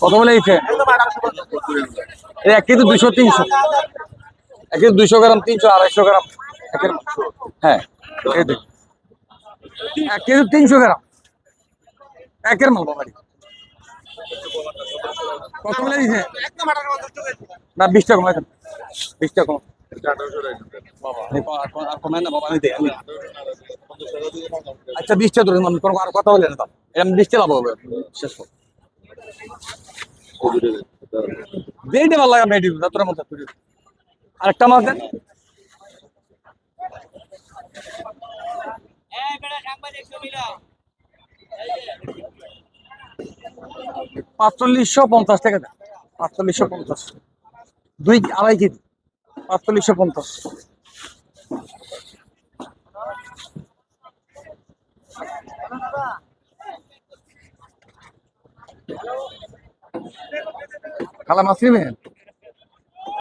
কত বলে এই এক কেজি দুইশো, তিনশো। এক কেজি দুইশো গ্রাম, তিনশো, আড়াইশো গ্রাম। একের হ্যাঁ। এক কেজি তিনশো গ্রাম। একের মাল বাবারি কত বলে দিছে না বিশ টাকা কমাই দেন। বিশ কম আচ্ছা বিশটা আর কথা বলে না এরকম বিশটা লাভ হবে, শেষ হোক। যেইটা ভালো লাগে মেডি তোর মধ্যে তুই আরেকটা মাছ দেন পাঁচচল্লিশশো পঞ্চাশ টাকা দেন পাঁচচল্লিশশো পঞ্চাশ। দুই আড়াই কেজি। পাঁচচল্লিশশো পঞ্চাশ। খালা মাছ নেবেন